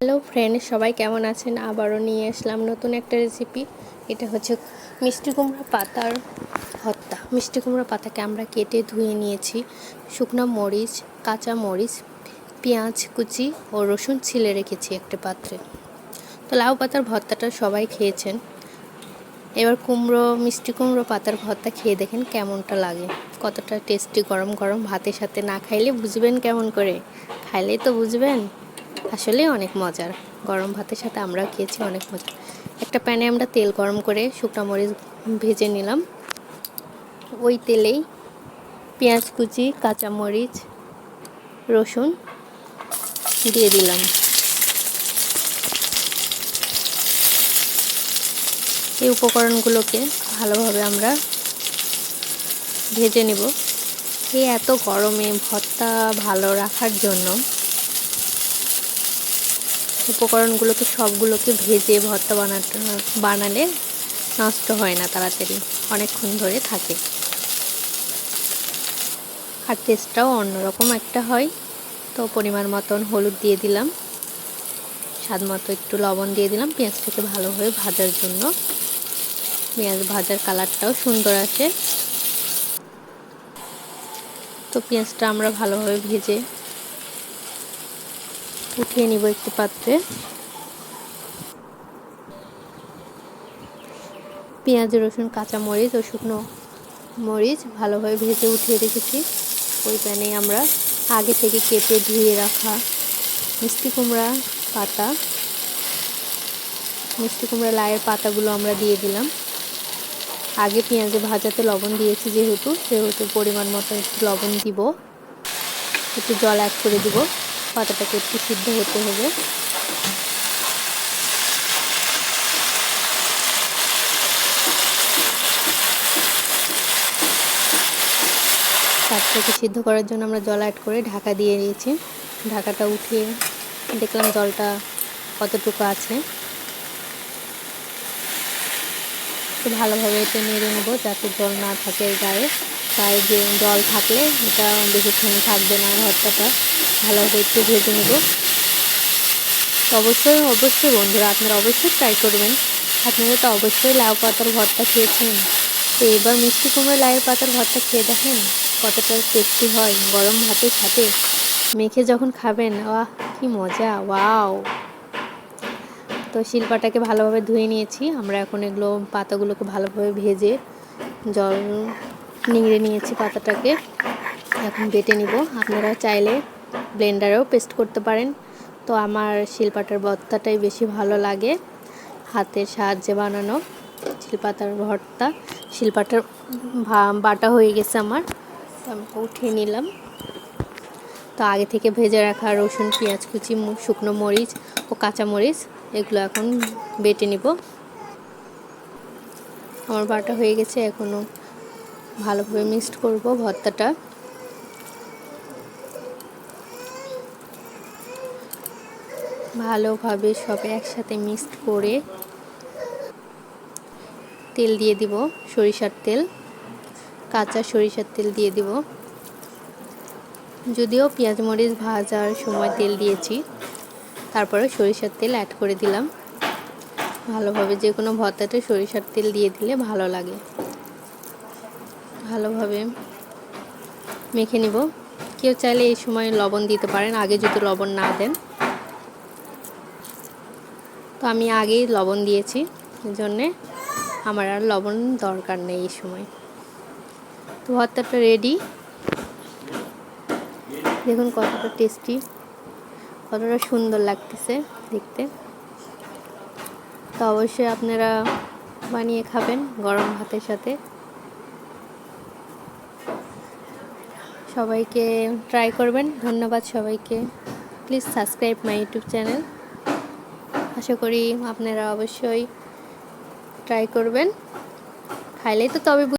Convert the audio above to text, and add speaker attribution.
Speaker 1: Hello friend সবাই কেমন আছেন? আবারও নিয়ে আসলাম নতুন একটা রেসিপি এটা হচ্ছে মিষ্টি কুমড়া পাতার ভর্তা। মিষ্টি কুমড়া পাতাকে আমরা কেটে ধুয়ে নিয়েছি। শুকনো মরিচ, কাঁচা মরিচ, পেঁয়াজ কুচি ও রসুন ছিলে রেখেছি একটা পাত্রে। তো লাউ পাতার ভর্তাটা সবাই খেয়েছেন। এবার কুমড়ো, মিষ্টি কুমড়ো পাতার ভর্তা খেয়ে দেখেন কেমনটা লাগে। কতটা টেস্টি গরম গরম ভাতের সাথে না খাইলে বুঝবেন কেমন করে? খাইলেই তো বুঝবেন। আসলে অনেক মজার। গরম ভাতের সাথে আমরা খেয়েছি অনেক মজা। একটা প্যানে আমরা তেল গরম করে শুকনো মরিচ ভেজে নিলাম। ওই তেলেই পেঁয়াজ কুচি, কাঁচা মরিচ, রসুন দিয়ে দিলাম। এই উপকরণগুলোকে ভালোভাবে আমরা ভেজে নেব। এই এত গরমে ভর্তা ভালো রাখার জন্য উপকরণগুলোকে সবগুলোকে ভেজে ভর্তা বানাতে বানালে নষ্ট হয় না, তাড়াতাড়ি অনেকক্ষণ ধরে থাকে। আর টেস্টটাও অন্যরকম একটা হয়। তো পরিমাণ মতন হলুদ দিয়ে দিলাম। স্বাদ মতো একটু লবণ দিয়ে দিলাম। পেঁয়াজটাকে ভালোভাবে ভাজার জন্য। পেঁয়াজ ভাজার কালারটাও সুন্দর আসে। তো পেঁয়াজটা আমরা ভালোভাবে ভেজে উঠিয়ে নিব একটি পাত্রে। পেঁয়াজ, রসুন, কাঁচা মরিচ ও শুকনো মরিচ ভালোভাবে ভেজে উঠিয়ে রেখেছি। ওই প্যানে আমরা আগে থেকে কেটে ধুয়ে রাখা মিষ্টি কুমড়া পাতা, মিষ্টি কুমড়া লায়ের পাতাগুলো আমরা দিয়ে দিলাম। আগে পেঁয়াজে ভাজাতে লবণ দিয়েছি যেহেতু, সেহেতু পরিমাণ মতো একটু লবণ দিব। একটু জল অ্যাড করে দিব। পাতাটাকে একটু সিদ্ধ হতে হবে। পাতাটাকে সিদ্ধ করার জন্য আমরা জল অ্যাড করে ঢাকা দিয়ে দিয়েছি ঢাকাটা উঠিয়ে দেখলাম জলটা কতটুকু আছে। একটু ভালোভাবে এতে নেড়ে নেব যাতে জল না থাকে গায়ে। গায়ে যে জল থাকলে এটা বেশিক্ষণ থাকবে না ভর্তাটা ভালোভাবে একটু ভেজে নেব। অবশ্যই অবশ্যই বন্ধুরা আপনারা অবশ্যই ট্রাই করবেন। আপনারা তো অবশ্যই লাউ পাতার ভর্তা খেয়েছেন। তো এবার মিষ্টি কুমড়ো লাউয়ের পাতার ভর্তা খেয়ে দেখেন কতটা টেস্টি হয়। গরম ভাতের সাথে মেখে যখন খাবেন, আহ, কি মজা, ওয়াও! তো শিল্পাটাকে ভালোভাবে ধুয়ে নিয়েছি। আমরা এখন এগুলো পাতাগুলোকে ভালোভাবে ভেজে জল নিংড়ে নিয়েছি পাতাটাকে। এখন বেটে নিব। আপনারা চাইলে ব্লেন্ডারেও পেস্ট করতে পারেন। তো আমার শিলপাটার ভর্তাটাই বেশি ভালো লাগে। হাতের সাহায্যে বানানো শিলপাতার ভর্তা। শিলপাটার বাটা হয়ে গেছে আমার। আমি উঠিয়ে নিলাম। তো আগে থেকে ভেজে রাখা রসুন, পেঁয়াজ কুচি শুকনো মরিচ ও কাঁচা মরিচ, এগুলো এখন বেটে নিব। আমার বাটা হয়ে গেছে, এখনও ভালোভাবে মিক্সড করব ভর্তাটা। ভালোভাবে সব একসাথে মিক্সড করে তেল দিয়ে দিব, সরিষার তেল, কাঁচা সরিষার তেল দিয়ে দিব। যদিও পেঁয়াজ মরিচ ভাজার সময় তেল দিয়েছি, তারপরে সরিষার তেল অ্যাড করে দিলাম। ভালোভাবে যে কোনো ভর্তাতে সরিষার তেল দিয়ে দিলে ভালো লাগে। ভালোভাবে মেখে নিব। কেউ চাইলে এই সময় লবণ দিতে পারেন, আগে যদি লবণ না দেন। আমি আগেই লবণ দিয়েছি জন্যে আমার আর লবণ দরকার নেই এই সময়। তো ভর্তাটা রেডি দেখুন কতটা টেস্টি কতটা সুন্দর লাগতেছে দেখতে। তো অবশ্যই আপনারা বানিয়ে খাবেন গরম ভাতের সাথে। সবাইকে ট্রাই করবেন। ধন্যবাদ সবাইকে। Please subscribe my YouTube channel আশা করি আপনারা অবশ্যই ট্রাই করবেন। খাইলেই তো তবে